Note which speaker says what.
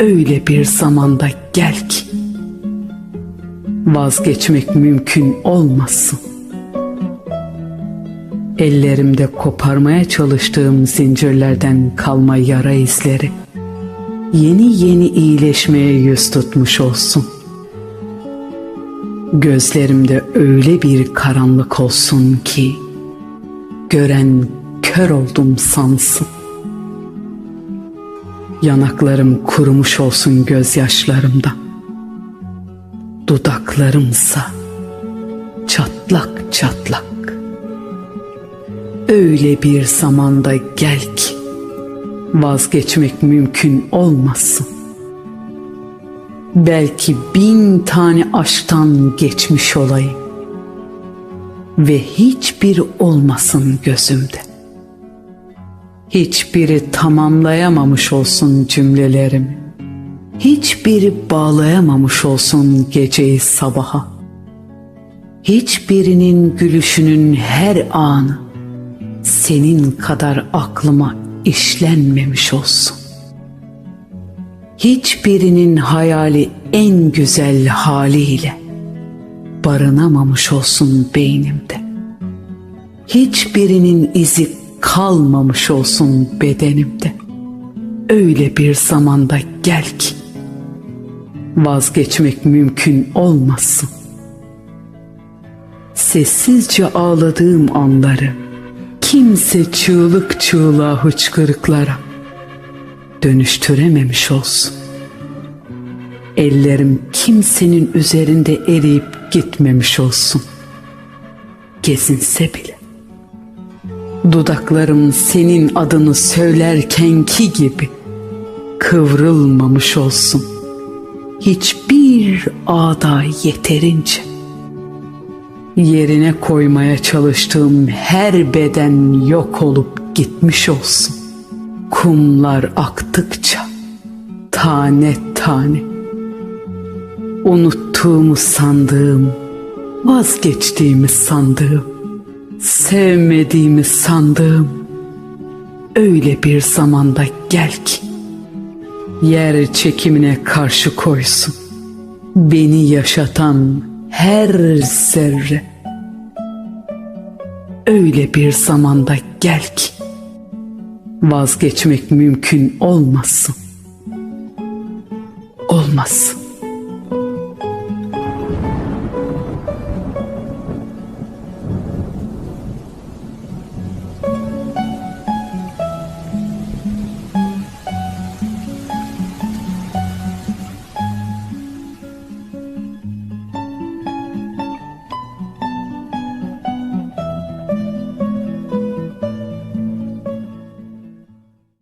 Speaker 1: öyle bir zamanda gel ki vazgeçmek mümkün olmasın. Ellerimde koparmaya çalıştığım zincirlerden kalma yara izleri yeni yeni iyileşmeye yüz tutmuş olsun. Gözlerimde öyle bir karanlık olsun ki gören kör oldum sansın. Yanaklarım kurumuş olsun gözyaşlarımda. Dudaklarımsa çatlak çatlak. Öyle bir zamanda gel ki vazgeçmek mümkün olmasın. Belki bin tane aşktan geçmiş olayım ve hiçbir olmasın gözümde. Hiçbiri tamamlayamamış olsun cümlelerimi. Hiçbiri bağlayamamış olsun geceyi sabaha. Hiçbirinin gülüşünün her anı senin kadar aklıma işlenmemiş olsun. Hiçbirinin hayali en güzel haliyle barınamamış olsun beynimde. Hiçbirinin izi kalmamış olsun bedenimde. Öyle bir zamanda gel ki vazgeçmek mümkün olmasın. Sessizce ağladığım anları kimse çığlık çığlığa hıçkırıklara dönüştürememiş olsun. Ellerim kimsenin üzerinde eriyip gitmemiş olsun. Gezinse bile. Dudaklarım senin adını söylerkenki gibi kıvrılmamış olsun. Hiçbir ağda yeterince yerine koymaya çalıştığım her beden yok olup gitmiş olsun. Kumlar aktıkça tane tane unuttuğumu sandığım, vazgeçtiğimi sandığım, sevmediğimi sandığım öyle bir zamanda gel ki yer çekimine karşı koysun. Beni yaşatan her zerre öyle bir zamanda gel ki vazgeçmek mümkün olmasın. Olmasın.